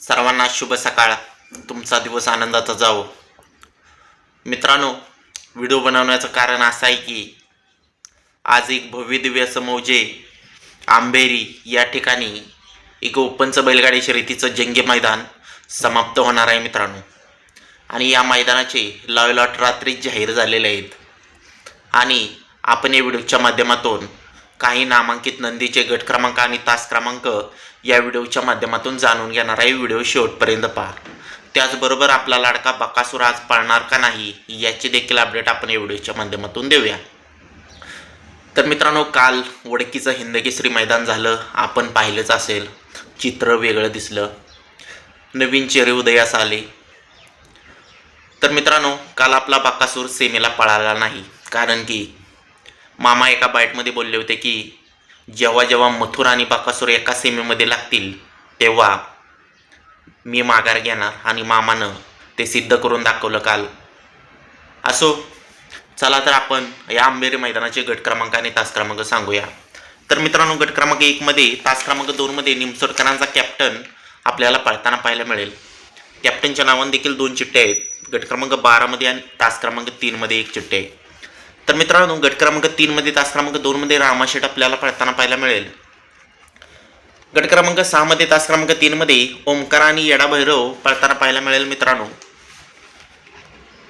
सर्वांना शुभ सकाळ. तुमचा दिवस आनंदाचा जावो. मित्रांनो व्हिडिओ बनवण्याचं कारण असं आहे की आज एक भव्य दिव्य असं मौजे आंबेरी या ठिकाणी एक ओपनच बैलगाडी शर्यतीचं जंगे मैदान समाप्त होणार आहे मित्रांनो. आणि या मैदानाचे लाईव्ह लॉट रात्रीच जाहीर झालेले आहेत. आणि आपण या व्हिडिओच्या माध्यमातून काही नामांकित नंदीचे गट क्रमांक आणि तास क्रमांक या व्हिडिओच्या माध्यमातून जाणून घेणार आहे. व्हिडिओ शेवटपर्यंत पहा. त्याचबरोबर आपला लाडका बकासूर आज पाळणार का नाही याची देखील अपडेट आपण या व्हिडिओच्या माध्यमातून देऊया. तर मित्रांनो काल वडकीचं हिंदकेसरी मैदान झालं. आपण पाहिलंच असेल. चित्र वेगळं दिसलं. नवीन चेहरे उदयास आले. तर मित्रांनो काल आपला बाकासूर सेमीला पळाला नाही. कारण की मामा एका बाईटमध्ये बोलले होते की जेव्हा जेव्हा मथुर आणि बाकासूर एका सेमीमध्ये लागतील तेव्हा मी माघार घेणार आणि मामानं ते सिद्ध करून दाखवलं काल. असो चला तर आपण या आंबेरी मैदानाचे गट क्रमांक आणि तास क्रमांक सांगूया. तर मित्रांनो गट क्रमांक एकमध्ये तास क्रमांक दोनमध्ये निमसोडकरांचा कॅप्टन आपल्याला पळताना पाहायला मिळेल. कॅप्टनच्या नावाने देखील दोन चिठ्ठे आहेत. गट क्रमांक बारामध्ये आणि तास क्रमांक तीनमध्ये एक चिठ्ठी आहे. तर मित्रांनो गट क्रमांक तीनमध्ये तास क्रमांक दोनमध्ये रामाशेट आपल्याला पळताना पाहायला मिळेल. गट क्रमांक सहामध्ये तास क्रमांक तीनमध्ये ओमकार आणि येडाभैरव पळताना पाहायला मिळेल मित्रांनो.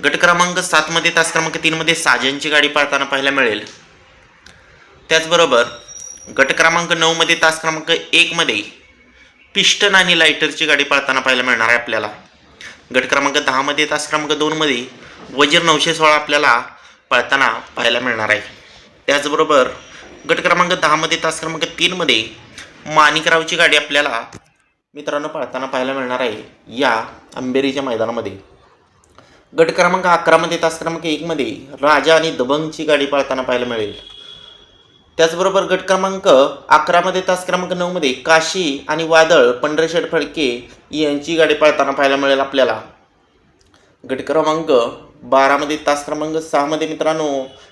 गट क्रमांक सातमध्ये तास क्रमांक तीनमध्ये साजनची गाडी पळताना पाहायला मिळेल. त्याचबरोबर गट क्रमांक नऊमध्ये तास क्रमांक एकमध्ये पिस्टन आणि लायटरची गाडी पळताना पाहायला मिळणार आहे आपल्याला. गट क्रमांक दहामध्ये तास क्रमांक दोनमध्ये वजीर नऊशे सोळा आपल्याला पळताना पाहायला मिळणार आहे. त्याचबरोबर गट क्रमांक दहामध्ये तास क्रमांक तीनमध्ये माणिकरावची गाडी आपल्याला मित्रांनो पळताना पाहायला मिळणार आहे या अंबेरीच्या मैदानामध्ये. गट क्रमांक अकरामध्ये तास क्रमांक एकमध्ये राजा आणि दबंगची गाडी पळताना पाहायला मिळेल. त्याचबरोबर गट क्रमांक अकरामध्ये तास क्रमांक नऊमध्ये काशी आणि वादळ पंढरशेठ फडके यांची गाडी पळताना पाहायला मिळेल आपल्याला. गट क्रमांक बारामध्ये तास क्रमांक सहामध्ये मित्रांनो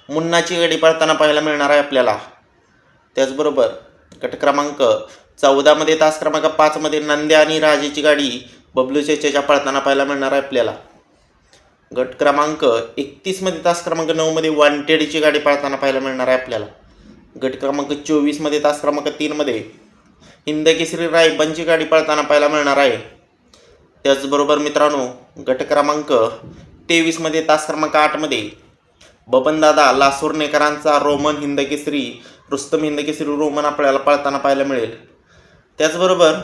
मुन्नाची गाडी पळताना पाहायला मिळणार आहे आपल्याला. त्याचबरोबर गट क्रमांक चौदामध्ये तास क्रमांक पाचमध्ये नंद्या आणि राजेची गाडी बबलू चेचेच्या पळताना पाहायला मिळणार आहे आपल्याला. गट क्रमांक एकतीसमध्ये तास क्रमांक नऊमध्ये वांटेडची गाडी पळताना पाहायला मिळणार आहे आपल्याला. गट क्रमांक चोवीसमध्ये तास क्रमांक तीनमध्ये हिंदकेसरी रायबनची गाडी पळताना पाहायला मिळणार आहे. त्याचबरोबर मित्रांनो गट क्रमांक तेवीसमध्ये तास क्रमांक आठमध्ये बबनदादा लासूरनेकरांचा रोमन हिंदकेसरी रुस्तम हिंदकेसरी रोमन आपल्याला पळताना पाहायला मिळेल. त्याचबरोबर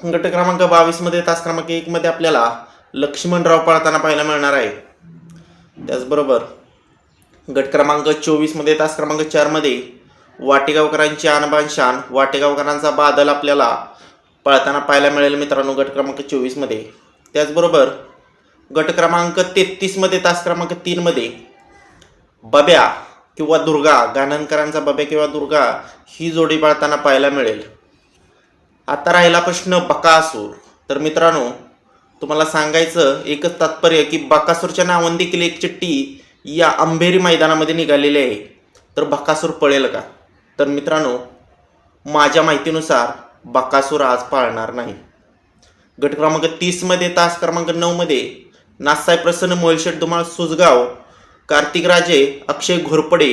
गट क्रमांक बावीसमध्ये तास क्रमांक एकमध्ये आपल्याला लक्ष्मणराव पळताना पाहायला मिळणार आहे. त्याचबरोबर गट क्रमांक चोवीसमध्ये तास क्रमांक चारमध्ये वाटेगावकरांची आणबान शान वाटेगावकरांचा बादल आपल्याला पळताना पाहायला मिळेल मित्रांनो गट क्रमांक चोवीसमध्ये. त्याचबरोबर गट क्रमांक तेहतीसमध्ये तास क्रमांक तीनमध्ये बब्या किंवा दुर्गा गाणनकरांचा बब्या किंवा दुर्गा ही जोडी बाळताना पाहायला मिळेल. आता राहिला प्रश्न बकासूर. तर मित्रांनो तुम्हाला सांगायचं एकच तात्पर्य की बकासूरच्या नावाने देखील एक चिठ्ठी या अंबेरी मैदानामध्ये निघालेली आहे. तर बकासूर पळेल का? तर मित्रांनो माझ्या माहितीनुसार बकासूर आज पाळणार नाही. गट क्रमांक तीसमध्ये तास क्रमांक नऊमध्ये नासाय प्रसन्न मोहिलशेठ धुमाळ सुजगाव कार्तिक राजे अक्षय घोरपडे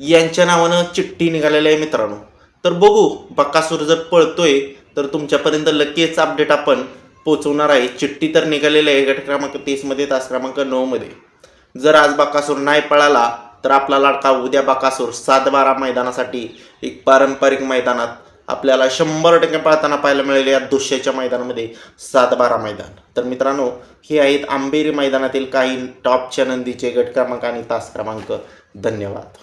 यांच्या नावानं चिठ्ठी निघालेली आहे मित्रांनो. तर बघू बकासूर जर पळतोय तर तुमच्यापर्यंत लगेच अपडेट आपण पोचवणार आहे. चिठ्ठी तर निघालेली आहे गट क्रमांक तीसमध्ये तास क्रमांक नऊमध्ये जर आज बकासूर नाही पळाला तर आपला लाडका उद्या बकासूर सात बारा मैदानासाठी एक पारंपरिक मैदानात आपल्याला शंभर टक्के पाळताना पाहायला मिळेल या दुसऱ्याच्या मैदानामध्ये सात बारा मैदान. तर मित्रांनो हे आहेत आंबेरी मैदानातील काही टॉपच्या नंदीचे गट क्रमांक आणि तास क्रमांक. धन्यवाद.